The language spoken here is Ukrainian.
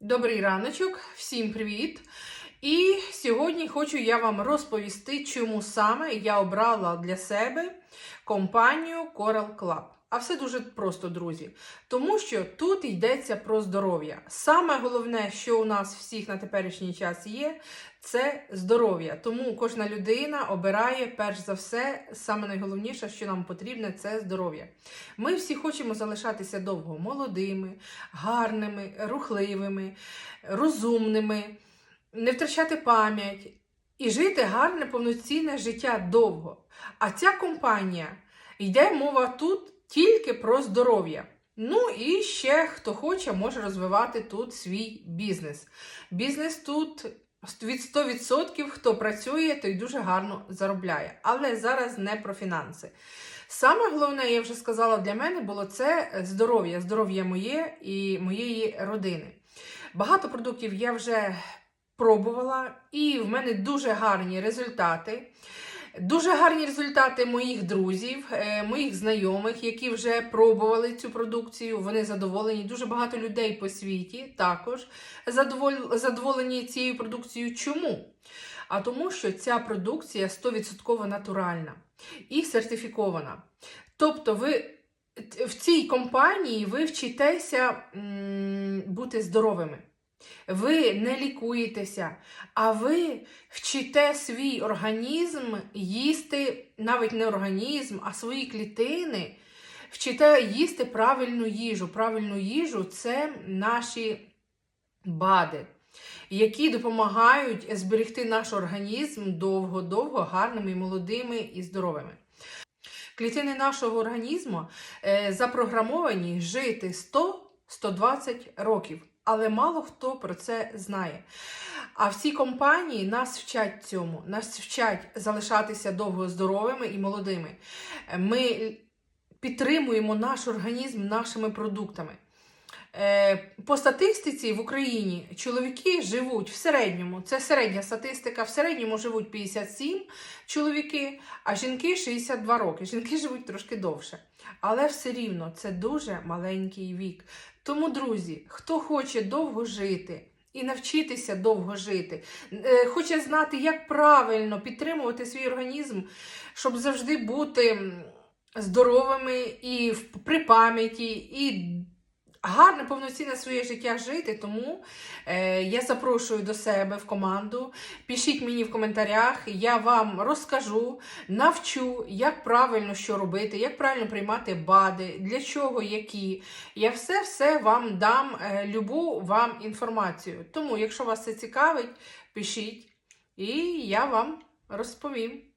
Добрий раночок, всім привіт! І сьогодні хочу я вам розповісти, чому саме я обрала для себе компанію Coral Club. А все дуже просто, друзі. Тому що тут йдеться про здоров'я. Саме головне, що у нас всіх на теперішній час є, це здоров'я. Тому кожна людина обирає перш за все, саме найголовніше, що нам потрібне, це здоров'я. Ми всі хочемо залишатися довго молодими, гарними, рухливими, розумними, не втрачати пам'ять і жити гарне, повноцінне життя довго. А ця компанія йде мова тут тільки про здоров'я. Ну і ще хто хоче, може розвивати тут свій бізнес. Бізнес тут від 100% хто працює, той дуже гарно заробляє. Але зараз не про фінанси. Саме головне, я вже сказала, для мене було це здоров'я, здоров'я моє і моєї родини. Багато продуктів я вже пробувала, і в мене дуже гарні результати. Дуже гарні результати моїх друзів, е, моїх знайомих, які вже пробували цю продукцію. Вони задоволені. Дуже багато людей по світі також задоволені цією продукцією. Чому? А тому, що ця продукція 100% натуральна і сертифікована. Тобто, ви в цій компанії ви вчитеся бути здоровими. Ви не лікуєтеся, а ви вчите свій організм їсти, навіть не організм, а свої клітини. Вчите їсти правильну їжу. Правильну їжу це наші БАДи, які допомагають зберегти наш організм довго-довго гарними, молодими і здоровими. Клітини нашого організму е, запрограмовані жити 100-120 років, але мало хто про це знає. А всі компанії нас вчать цьому, нас вчать залишатися довго здоровими і молодими. Ми підтримуємо наш організм нашими продуктами. Е, По статистиці в Україні чоловіки живуть в середньому, це середня статистика, в середньому живуть 57 чоловіки, а жінки 62 роки. Жінки живуть трошки довше. Але все рівно це дуже маленький вік. Тому, друзі, хто хоче довго жити і навчитися довго жити, е, хоче знати, як правильно підтримувати свій організм, щоб завжди бути здоровими і при пам'яті, і гарне повноцінне своє життя жити. Тому е, я запрошую до себе в команду. Пишіть мені в коментарях, я вам розкажу, навчу, як правильно що робити, як правильно приймати БАДи, для чого які. Я все-все вам дам, е, любу вам інформацію. Тому, якщо вас це цікавить, пишіть, і я вам розповім.